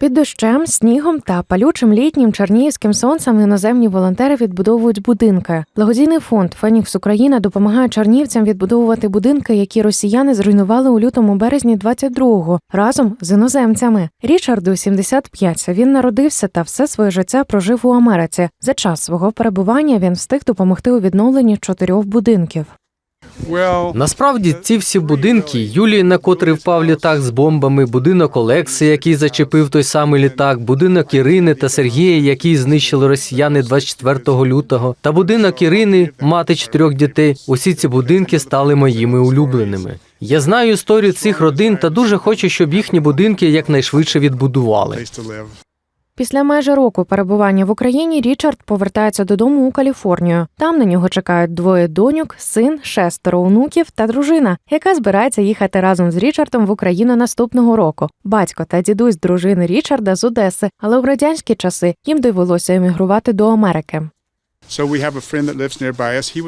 Під дощем, снігом та палючим літнім чернігівським сонцем іноземні волонтери відбудовують будинки. Благодійний фонд Фенікс Україна допомагає чернівцям відбудовувати будинки, які росіяни зруйнували у лютому березні 22-го разом з іноземцями. Річарду 75. Він народився та все своє життя прожив у Америці. За час свого перебування він встиг допомогти у відновленні чотирьох будинків. Насправді ці всі будинки Юлії, на котрий впав літак з бомбами, будинок Олекси, який зачепив той самий літак, будинок Ірини та Сергія, який знищили росіяни 24 лютого, та будинок Ірини, мати чотирьох дітей. Усі ці будинки стали моїми улюбленими. Я знаю історію цих родин та дуже хочу, щоб їхні будинки якнайшвидше відбудували. Після майже року перебування в Україні Річард повертається додому у Каліфорнію. Там на нього чекають двоє доньок, син, шестеро онуків та дружина, яка збирається їхати разом з Річардом в Україну наступного року. Батько та дідусь дружини Річарда з Одеси, але в радянські часи їм довелося емігрувати до Америки.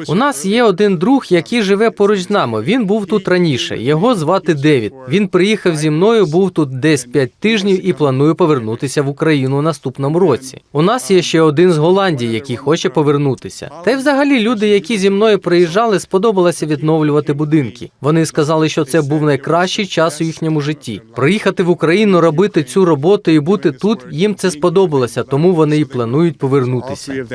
У нас є один друг, який живе поруч з нами. Він був тут раніше. Його звати Девід. Він приїхав зі мною, був тут десь п'ять тижнів і планує повернутися в Україну наступному році. У нас є ще один з Голландії, який хоче повернутися. Та й взагалі люди, які зі мною приїжджали, сподобалося відновлювати будинки. Вони сказали, що це був найкращий час у їхньому житті. Приїхати в Україну, робити цю роботу і бути тут. Їм це сподобалося, тому вони і планують повернутися.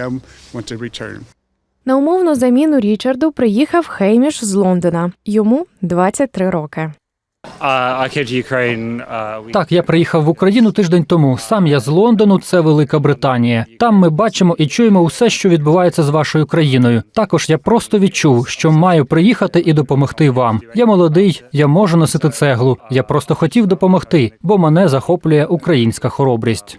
На умовну заміну Річарду приїхав Хейміш з Лондона. Йому 23 роки. Uh. Uh, Так, я приїхав в Україну тиждень тому. Сам я з Лондону, це Велика Британія. Там ми бачимо і чуємо усе, що відбувається з вашою країною. Також я просто відчув, що маю приїхати і допомогти вам. Я молодий, я можу носити цеглу. Я просто хотів допомогти, бо мене захоплює українська хоробрість.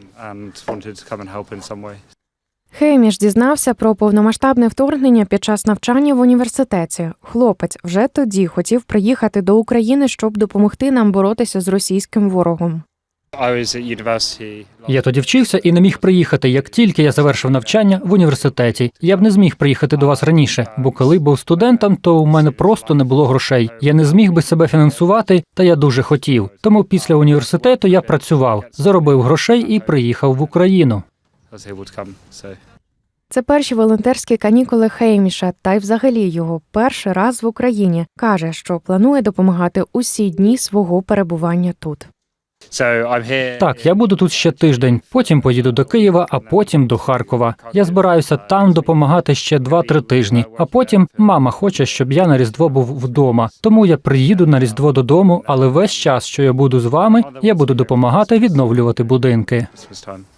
Хейміш дізнався про повномасштабне вторгнення під час навчання в університеті. Хлопець вже тоді хотів приїхати до України, щоб допомогти нам боротися з російським ворогом. Я тоді вчився і не міг приїхати, як тільки я завершив навчання в університеті. Я б не зміг приїхати до вас раніше, бо коли був студентом, то у мене просто не було грошей. Я не зміг би себе фінансувати, та я дуже хотів. Тому після університету я працював, заробив грошей і приїхав в Україну. Come. So Це перші волонтерські канікули Хейміша, та й взагалі його перший раз в Україні. каже, що планує допомагати усі дні свого перебування тут. Так, я буду тут ще тиждень, потім поїду до Києва, а потім до Харкова. Я збираюся там допомагати ще 2-3 тижні. А потім мама хоче, щоб я на Різдво був вдома. Тому я приїду на Різдво додому, але весь час, що я буду з вами, я буду допомагати відновлювати будинки.